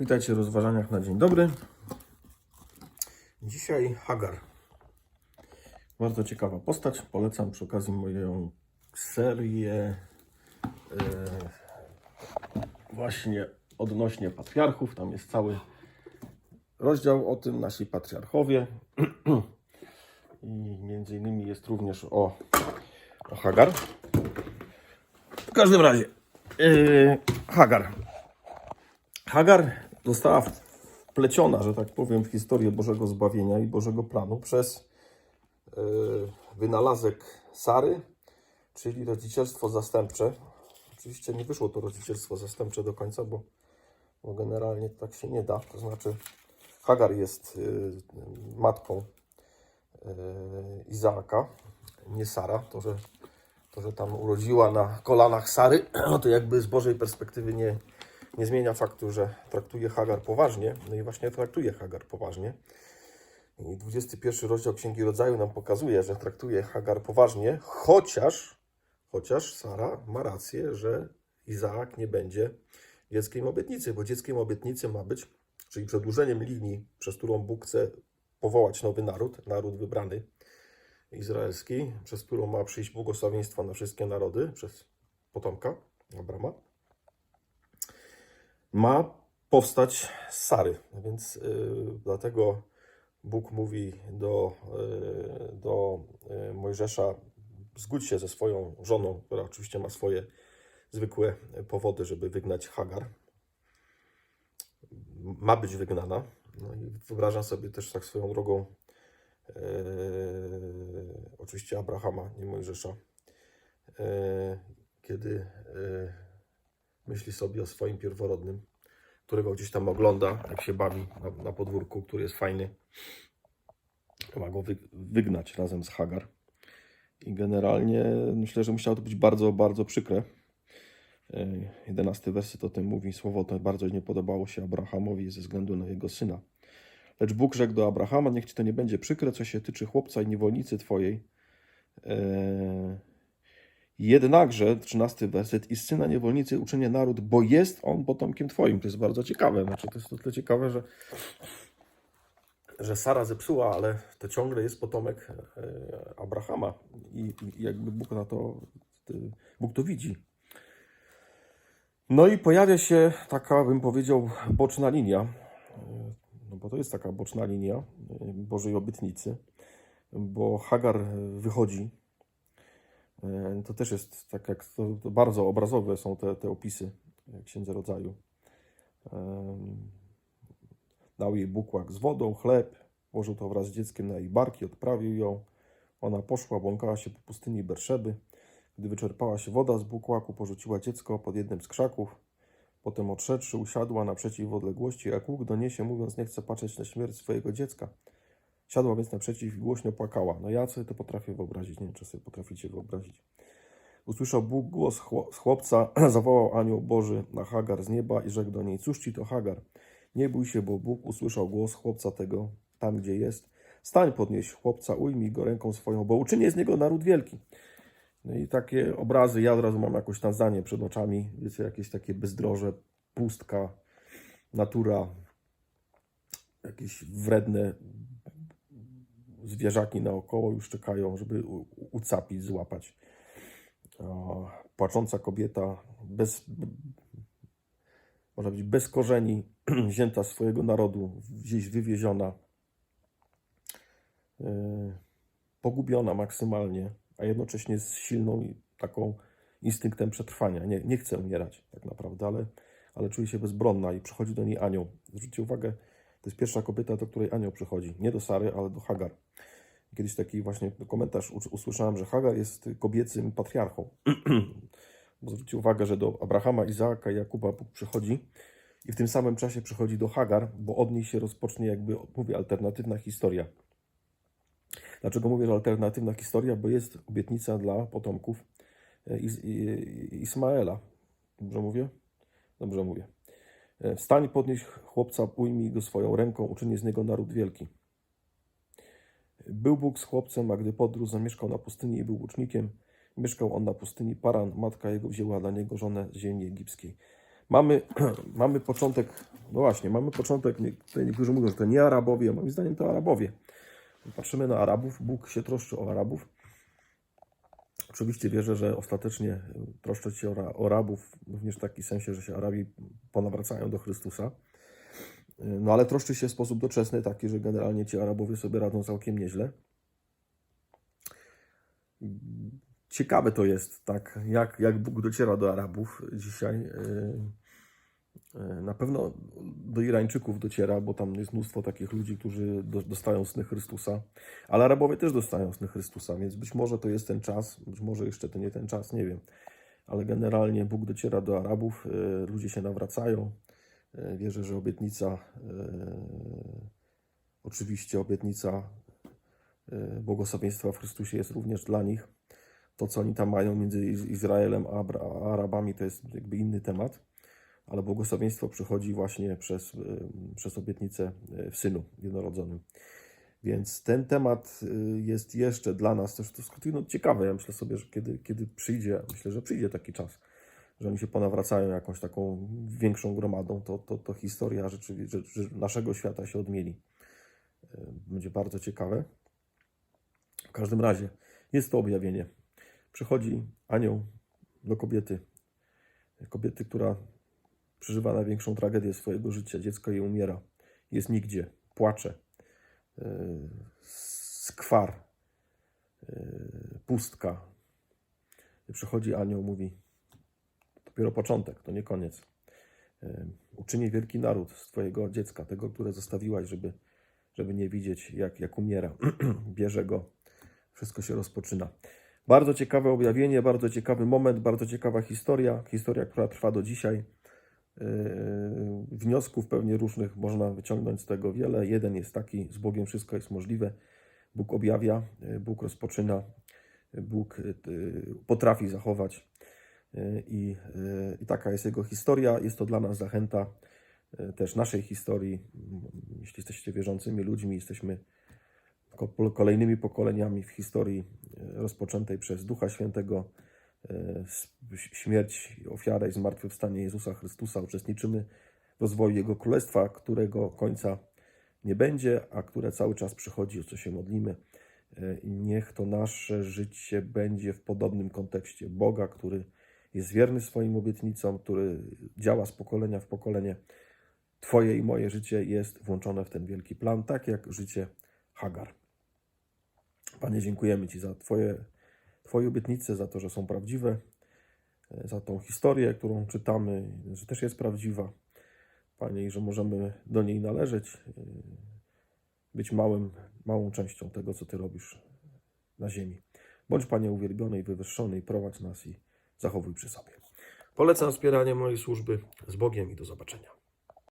Witajcie w rozważaniach na dzień dobry. Dzisiaj Hagar. Bardzo ciekawa postać. Polecam przy okazji moją serię e, właśnie odnośnie patriarchów. Tam jest cały rozdział o tym, nasi patriarchowie. I między innymi jest również o, o Hagar. W każdym razie, e, Hagar. Hagar została wpleciona, że tak powiem, w historię Bożego Zbawienia i Bożego planu przez e, wynalazek Sary, czyli rodzicielstwo zastępcze. Oczywiście nie wyszło to rodzicielstwo zastępcze do końca, bo, bo generalnie tak się nie da. To znaczy, Hagar jest e, matką e, Izaaka, nie Sara. To że, to, że tam urodziła na kolanach Sary, no to jakby z Bożej perspektywy nie, nie zmienia faktu, że traktuje Hagar poważnie. No i właśnie traktuje Hagar poważnie. I 21 rozdział Księgi Rodzaju nam pokazuje, że traktuje Hagar poważnie, chociaż, chociaż Sara ma rację, że Izaak nie będzie dzieckiem obietnicy, bo dzieckiem obietnicy ma być, czyli przedłużeniem linii, przez którą Bóg chce powołać nowy naród, naród wybrany izraelski, przez którą ma przyjść błogosławieństwo na wszystkie narody, przez potomka Abrama ma powstać z Sary. Więc y, dlatego Bóg mówi do, y, do y, Mojżesza: zgódź się ze swoją żoną, która oczywiście ma swoje zwykłe powody, żeby wygnać Hagar. Ma być wygnana. No i wyobrażam sobie też tak swoją drogą, y, oczywiście Abrahama, nie Mojżesza, y, kiedy y, myśli sobie o swoim pierworodnym, którego gdzieś tam ogląda, jak się bawi na, na podwórku, który jest fajny. Ma go wy, wygnać razem z Hagar. I generalnie myślę, że musiało to być bardzo, bardzo przykre. E, Jedenasty werset o tym mówi. Słowo to bardzo nie podobało się Abrahamowi ze względu na jego syna. Lecz Bóg rzekł do Abrahama, niech ci to nie będzie przykre, co się tyczy chłopca i niewolnicy twojej. E, Jednakże, 13 werset, i syna niewolnicy uczynię naród, bo jest on potomkiem twoim. To jest bardzo ciekawe. Znaczy, to jest o tyle ciekawe, że, że Sara zepsuła, ale to ciągle jest potomek e, Abrahama. I, I jakby Bóg na to, Bóg to widzi. No i pojawia się taka, bym powiedział, boczna linia. E, No bo to jest taka boczna linia e, Bożej obietnicy, bo Hagar wychodzi E, To też jest tak jak to, to bardzo obrazowe są te, te opisy w Księdze Rodzaju. Em, Dał jej bukłak z wodą, chleb, włożył to wraz z dzieckiem na jej barki, odprawił ją. Ona poszła, błąkała się po pustyni Berszeby. Gdy wyczerpała się woda z bukłaku, porzuciła dziecko pod jednym z krzaków. Potem odszedłszy, usiadła naprzeciw w odległości, jak łuk doniesie, mówiąc, nie chcę patrzeć na śmierć swojego dziecka. Siadła więc naprzeciw i głośno płakała. No ja sobie to potrafię wyobrazić, nie wiem, czy sobie potraficie wyobrazić. Usłyszał Bóg głos chłopca, zawołał anioł Boży na Hagar z nieba i rzekł do niej, cóż ci to Hagar? Nie bój się, bo Bóg usłyszał głos chłopca tego tam, gdzie jest. Stań, podnieś chłopca, ujmij go ręką swoją, bo uczynię z niego naród wielki. No i takie obrazy, ja od razu mam jakoś tam zdanie przed oczami, wiecie, jakieś takie bezdroże, pustka, natura, jakieś wredne zwierzaki naokoło już czekają, żeby ucapić, złapać. Płacząca kobieta, bez, można powiedzieć, bez korzeni, wzięta swojego narodu, gdzieś wywieziona, yy, pogubiona maksymalnie, a jednocześnie z silną taką instynktem przetrwania. Nie, nie chce umierać tak naprawdę, ale, ale czuje się bezbronna i przychodzi do niej anioł. Zwróćcie uwagę, to jest pierwsza kobieta, do której anioł przychodzi. Nie do Sary, ale do Hagar. Kiedyś taki właśnie komentarz us- usłyszałem, że Hagar jest kobiecym patriarchą. Zwróćcie uwagę, że do Abrahama, Izaaka i Jakuba Bóg przychodzi i w tym samym czasie przychodzi do Hagar, bo od niej się rozpocznie jakby, mówię, alternatywna historia. Dlaczego mówię, że alternatywna historia? Bo jest obietnica dla potomków e, Is- Ismaela. Dobrze mówię? Dobrze mówię. E, Wstań, podnieś chłopca, ujmij go swoją ręką, uczyni z niego naród wielki. Był Bóg z chłopcem, a gdy podróż zamieszkał na pustyni i był łucznikiem, mieszkał on na pustyni Paran. Matka jego wzięła dla niego żonę z ziemi egipskiej. Mamy, mamy początek No właśnie, mamy początek, tutaj niektórzy mówią, że to nie Arabowie, a moim zdaniem to Arabowie. Patrzymy na Arabów, Bóg się troszczy o Arabów. Oczywiście wierzę, że ostatecznie troszczyć się o, Ra- o Arabów, również w taki sensie, że się Arabi ponawracają do Chrystusa. No ale troszczy się w sposób doczesny, taki, że generalnie ci Arabowie sobie radzą całkiem nieźle. Ciekawe to jest, tak, jak, jak Bóg dociera do Arabów dzisiaj. Y, Na pewno do Irańczyków dociera, bo tam jest mnóstwo takich ludzi, którzy do, dostają sny Chrystusa, ale Arabowie też dostają sny Chrystusa, więc być może to jest ten czas, być może jeszcze to nie ten czas, nie wiem. Ale generalnie Bóg dociera do Arabów, y, ludzie się nawracają. Y, Wierzę, że obietnica, oczywiście obietnica błogosławieństwa w Chrystusie jest również dla nich. To, co oni tam mają między Iz- Izraelem a Arabami, to jest jakby inny temat, ale błogosławieństwo przychodzi właśnie przez, y, przez obietnicę y, w Synu jednorodzonym. Więc ten temat y, jest jeszcze dla nas też to skądinąd ciekawe. Ja myślę sobie, że kiedy, kiedy przyjdzie, myślę, że przyjdzie taki czas, że oni się ponawracają jakąś taką większą gromadą, to, to, to historia rzeczywiście naszego świata się odmieni. Będzie bardzo ciekawe. W każdym razie jest to objawienie. Przychodzi anioł do kobiety, kobiety, która przeżywa największą tragedię swojego życia. Dziecko jej umiera, jest nigdzie, płacze, yy, skwar, yy, pustka. Przychodzi anioł, mówi: Dopiero początek, to nie koniec. Yy, Uczynię wielki naród z Twojego dziecka, tego, które zostawiłaś, żeby, żeby nie widzieć, jak, jak umiera. Bierze go, wszystko się rozpoczyna. Bardzo ciekawe objawienie, bardzo ciekawy moment, bardzo ciekawa historia. Historia, która trwa do dzisiaj. Yy, Wniosków pewnie różnych można wyciągnąć z tego wiele. Jeden jest taki: z Bogiem wszystko jest możliwe. Bóg objawia, yy, Bóg rozpoczyna, Bóg yy, potrafi zachować. I, I taka jest jego historia. Jest to dla nas zachęta też naszej historii. Jeśli jesteście wierzącymi ludźmi, jesteśmy ko- kolejnymi pokoleniami w historii rozpoczętej przez Ducha Świętego, śmierć, ofiarę i zmartwychwstanie Jezusa Chrystusa. Uczestniczymy w rozwoju Jego Królestwa, którego końca nie będzie, a które cały czas przychodzi, o co się modlimy. E, I niech to nasze życie będzie w podobnym kontekście Boga, który jest wierny swoim obietnicom, który działa z pokolenia w pokolenie. Twoje i moje życie jest włączone w ten wielki plan, tak jak życie Hagar. Panie, dziękujemy Ci za Twoje, Twoje obietnice, za to, że są prawdziwe, e, za tą historię, którą czytamy, że też jest prawdziwa. Panie, i że możemy do niej należeć, e, być małym, małą częścią tego, co Ty robisz na ziemi. Bądź Panie uwielbiony i wywyższony i prowadź nas i zachowuj przy sobie. Polecam wspieranie mojej służby z Bogiem i do zobaczenia.